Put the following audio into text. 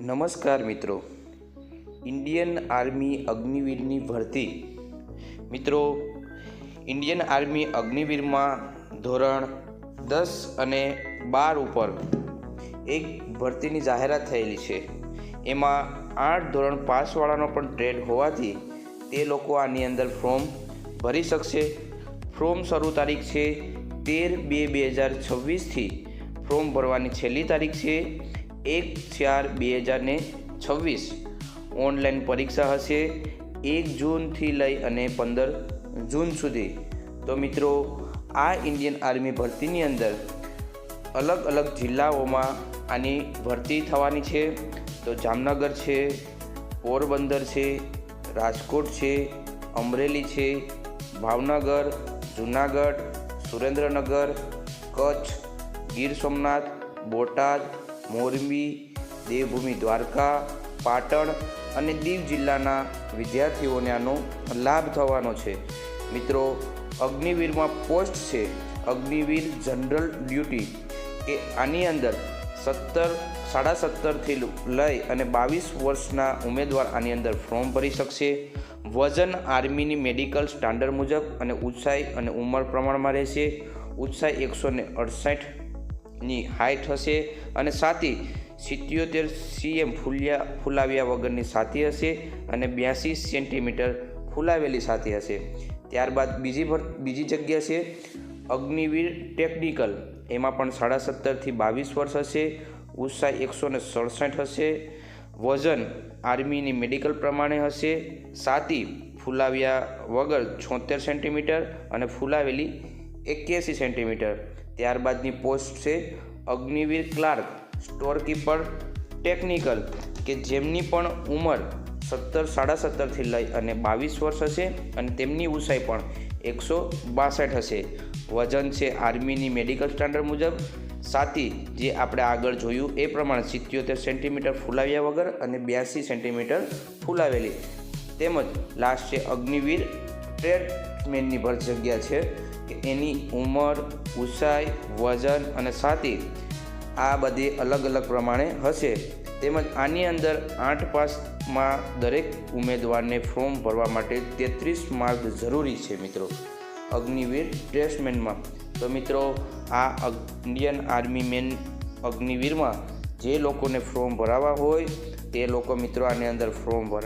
નમસ્કાર મિત્રો. Indian army અગ્નિવીરની ભરતી. મિત્રો, ઇન્ડિયન આર્મી અગ્નિવીરમાં ધોરણ દસ અને બાર ઉપર એક ભરતીની જાહેરાત થયેલી છે. એમાં આઠ ધોરણ પાસવાળાનો પણ ટ્રેડ હોવાથી તે લોકો આની અંદર ફોર્મ ભરી શકશે. ફોર્મ શરૂ તારીખ છે તેર બે બે હજાર છવ્વીસથી ફોર્મ ભરવાની છેલ્લી તારીખ છે. એક ચાર બે હજાર ને છવ્વીસ. ઓનલાઈન પરીક્ષા હશે એક જૂનથી લઈ અને પંદર જૂન સુધી. તો મિત્રો, આ ઇન્ડિયન આર્મી ભરતીની અંદર અલગ અલગ જિલ્લાઓમાં આની ભરતી થવાની છે. તો જામનગર છે, પોરબંદર છે, રાજકોટ છે, અમરેલી છે, ભાવનગર, જુનાગઢ, સુરેન્દ્રનગર, કચ્છ, ગીર સોમનાથ, બોટાદ મોરબી, દેવભૂમિ, દ્વારકા, પાટણ અને દીવ જિલ્લાના વિદ્યાર્થીઓને આનો લાભ થવાનો છે. મિત્રો, અગ્નિવીરમાં પોસ્ટ છે. Agniveer general duty. કે આની અંદર સત્તર, સાડા સત્તરથી લઈ અને બાવીસ વર્ષના ઉમેદવાર આની અંદર ફોર્મ ભરી શકશે. વજન આર્મીની મેડિકલ સ્ટાન્ડર્ડ મુજબ અને ઊંચાઈ અને ઉંમર પ્રમાણમાં રહેશે. ઊંચાઈ એકસો ને અડસઠની હાઇટ હશે અને સાથી સિત્યોતેર સીએમ ફૂલ્યા, ફૂલાવ્યા વગરની સાથી હશે અને બ્યાસી સેન્ટીમીટર ફૂલાવેલી સાથી હશે. ત્યારબાદ બીજી બીજી જગ્યા છે, અગ્નિવીર ટેકનિકલ એમાં પણ સાડા સત્તરથી બાવીસ વર્ષ હશે ઉત્સાહ એકસો ને સડસઠ હશે, વજન આર્મીની મેડિકલ પ્રમાણે હશે, સાતી ફૂલાવ્યા વગર છોતેર સેન્ટીમીટર અને ફૂલાવેલી એક્યાસી સેન્ટીમીટર ત્યારબાદની પોસ્ટ છે અગ્નિવીર ક્લાર્ક સ્ટોરકીપર ટેકનિકલ કે જેમની પણ ઉંમર સત્તર, સાડા સત્તરથી લઈ અને બાવીસ વર્ષ હશે અને તેમની ઊંચાઈ પણ એકસો બાસઠ હશે. વજન છે આર્મીની મેડિકલ સ્ટાન્ડર્ડ મુજબ. સાથી, જે આપણે આગળ જોયું એ પ્રમાણે સિત્યોતેર સેન્ટીમીટર ફૂલાવ્યા વગર અને બ્યાસી સેન્ટીમીટર ફૂલાવેલી. તેમજ લાસ્ટ છે અગ્નિવીર ટ્રેડમેનની ભર જગ્યા છે. કે એની ઉંમર, ઊંચાઈ, વજન અને છાતી આ બધી અલગ અલગ પ્રમાણે હશે. તેમજ આની અંદર આઠ પાસમાં દરેક ઉમેદવારને ફોર્મ ભરવા માટે તેત્રીસ માર્ક જરૂરી છે મિત્રો. અગ્નિવીર ડ્રેસમેનમાં. તો મિત્રો, આ ઇન્ડિયન આર્મી મેન અગ્નિવીરમાં જે લોકોને ફોર્મ ભરાવા હોય, તે લોકો મિત્રો આની અંદર ફોર્મ ભરા.